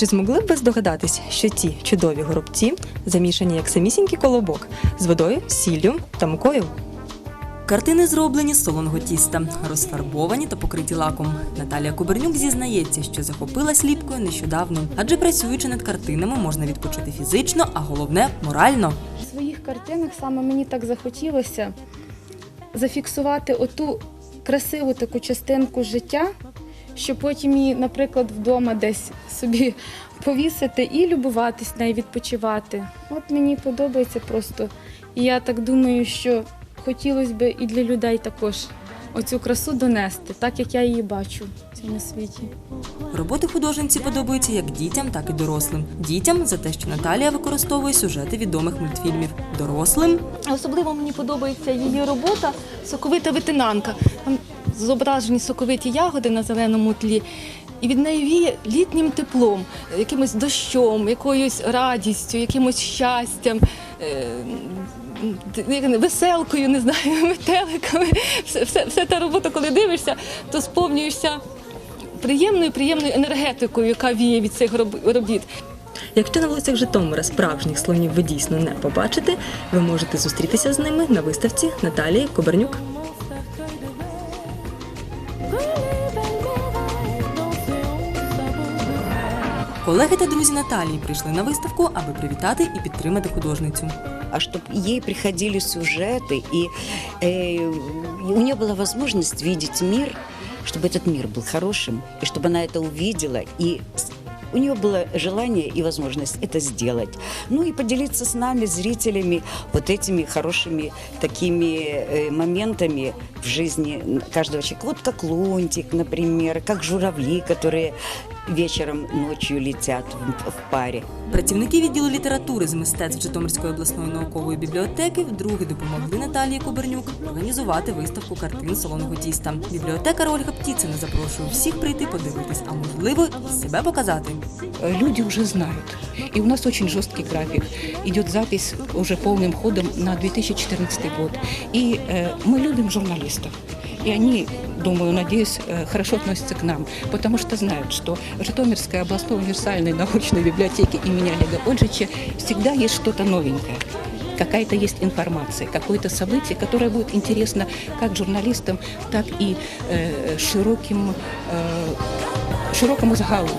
Чи змогли б ви здогадатись, що ці чудові горобці замішані як самісінький колобок з водою, сіллю та мукою? Картини зроблені з солоного тіста, розфарбовані та покриті лаком. Наталія Кубернюк зізнається, що захопилась ліпкою нещодавно, адже працюючи над картинами, можна відпочити фізично, а головне морально. В своїх картинах саме мені так захотілося зафіксувати оту красиву таку частинку життя, щоб потім її, наприклад, вдома десь собі повісити і любуватись нею, відпочивати. От мені подобається просто. І я так думаю, що хотілося б і для людей також оцю красу донести, так як я її бачу в цьому світі. Роботи художниці подобаються як дітям, так і дорослим. Дітям за те, що Наталія використовує сюжети відомих мультфільмів. Дорослим Особливо мені подобається її робота соковита ветенанка. Там зображені соковиті ягоди на зеленому тлі. І від неї віє літнім теплом, якимось дощом, якоюсь радістю, якимось щастям, веселкою, не знаю, метеликами. Все та робота, коли дивишся, то сповнюєшся приємною, приємною енергетикою, яка віє від цих робіт. Якщо на вулицях Житомира справжніх слонів ви дійсно не побачите, ви можете зустрітися з ними на виставці Наталії Кобернюк. Колеги та друзі Наталії прийшли на виставку, аби привітати і підтримати художницю. а чтобы ей приходили сюжеты, и э, у нее была возможность видеть мир, чтобы этот мир был хорошим, и чтобы она это увидела, и с- у нее было желание и возможность это сделать. Ну и поделиться с нами, зрителями, вот этими хорошими такими э, моментами в жизни каждого человека. Вот как лунтик, например, как журавли, которые вечером, ночью летят в, в паре. Працівники відділу літератури з мистецтв Житомирської обласної наукової бібліотеки вдруге допомогли Наталії Кубернюк організувати виставку картин солоного тіста. Бібліотекар Ольга Птіцина запрошує всіх прийти подивитись, а можливо і себе показати. Э, люди уже знают. И у нас очень жесткий график. Идет запись уже полным ходом на 2014 год. И э, мы любим журналистов. И они, думаю, надеюсь, э, хорошо относятся к нам, потому что знают, что в Житомирской областной универсальной научной библиотеке имени Олега Ольжича всегда есть что-то новенькое. Какая-то есть информация, какое-то событие, которое будет интересно как журналистам, так и э, широким, э, широкому загалу.